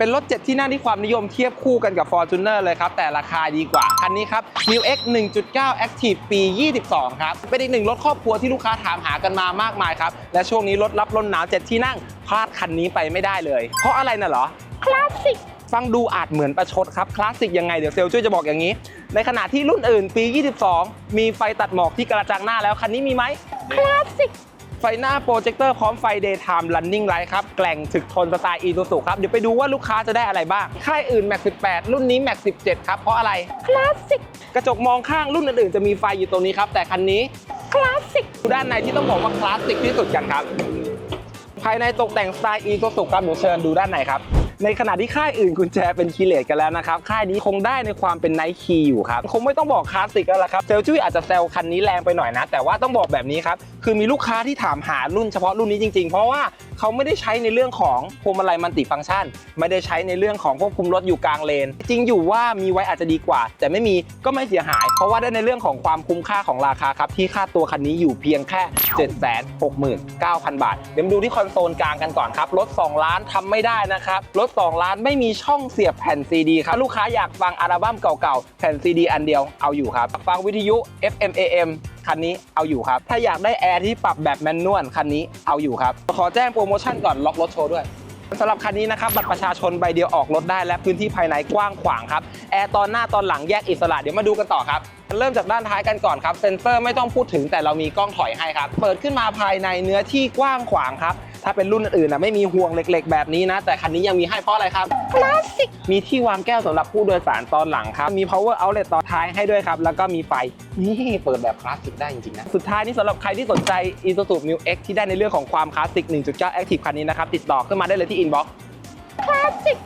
เป็นรถ 7 ที่นั่งที่ความนิยมเทียบคู่กันกับ Fortuner เลยครับ แต่ราคาดีกว่า คันนี้ครับ New X 1.9 Active ปี 22 ครับ เป็นอีกหนึ่งรถครอบครัวที่ลูกค้าถามหากันมามากมายครับ และช่วงนี้รถรับลมหนาว 7 ที่นั่งพลาดคันนี้ไปไม่ได้เลย เพราะอะไรน่ะเหรอคลาสสิกฟังดูอาจเหมือนประชดครับ คลาสสิกยังไง เดี๋ยวเซลช่วยจะบอกอย่างนี้ ในขณะที่รุ่นอื่นปี 22 มีไฟตัดหมอกที่กระจังหน้าแล้วคันนี้มีไหมคลาสสิก ไฟหน้าโปรเจคเตอร์พร้อมไฟ Daytime Running Light ครับ แกล่งถึกทนสไตล์ e ู u ครับ เดี๋ยวไปดูว่าลูกค้าจะได้อะไรบ้าง ค่ายอื่น Max 18 รุ่นนี้ Max 17 ครับ เพราะอะไร คลาสสิก กระจกมองข้างรุ่นอื่นๆจะมีไฟอยู่ตรงนี้ครับ แต่คันนี้ คลาสสิกดูด้านในที่ต้องบอกว่าคลาสสิกที่สุดกันครับ ภายในตกแต่งสไตล์ e ู u ครับเดี๋ยวเชิญดูด้านในครับ ในขณะที่ค่ายอื่นกุญแจเป็นคีเลสกันแล้วนะครับ ค่ายนี้คงได้ในความเป็นไนท์คีอยู่ครับ คงไม่ต้องบอกคลาสสิกแล้วล่ะครับเซลจุ้ยอาจจะแซวคันนี้แรงไปหน่อยนะ แต่ว่าต้องบอกแบบนี้ครับ คือมีลูกค้าที่ถามหารุ่นเฉพาะรุ่นนี้จริงๆ เพราะว่าเขาไม่ได้ใช้ในเรื่องของพวงมาลัยมัลติฟังก์ชัน ไม่ได้ใช้ในเรื่องของควบคุมรถอยู่กลางเลน จริงอยู่ว่ามีไว้อาจจะดีกว่า แต่ไม่มีก็ไม่เสียหาย เพราะว่าได้ในเรื่องของความคุ้มค่าของราคาครับที่ค่าตัวคันนี้อยู่เพียงแค่ 769,000 บาท เดี๋ยวมาดูที่คอนโซลกลางกันก่อนครับรถ2ล้านทำไม่ได้นะครับรถ2 ล้านไม่มีช่องเสียบแผ่นซีดีครับ ลูกค้าอยากฟังอัลบั้มเก่าๆ แผ่นซีดีอันเดียวเอาอยู่ครับ ฟังวิทยุ FM AM คันนี้เอาอยู่ครับ ถ้าอยากได้แอร์ที่ปรับแบบแมนนวลคันนี้เอาอยู่ครับ ขอแจ้งโปรโมชั่นก่อนล็อกรถโชว์ด้วยสำหรับคันนี้นะครับบัตรประชาชนใบเดียวออกรถได้และพื้นที่ภายในกว้างขวางครับแอร์ตอนหน้าตอนหลังแยกอิสระเดี๋ยวมาดูกันต่อครับเริ่มจากด้านท้ายกันก่อนครับเซ็นเซอร์ไม่ต้องพูดถึงแต่เรามีกล้องถอยให้ครับ เปิดขึ้นมาภายในเนื้อที่กว้างขวางครับ ถ้าเป็นรุ่นอื่นๆนะไม่มีห่วงเหล็กๆ แบบนี้นะ แต่คันนี้ยังมีให้เพราะอะไรครับคลาสสิกมีที่วางแก้วสำหรับผู้โดยสารตอนหลังครับ มี power outlet ต่อท้ายให้ด้วยครับ แล้วก็มีไฟ นี่เปิดแบบคลาสสิกได้จริงๆนะ สุดท้ายนี่สำหรับใครที่สนใจ Isuzu Mu X ที่ได้ในเรื่องของความคลาสสิก 1.9 Active คันนี้นะครับ ติดต่อขึ้นมาได้เลยที่ inbox คลาสสิก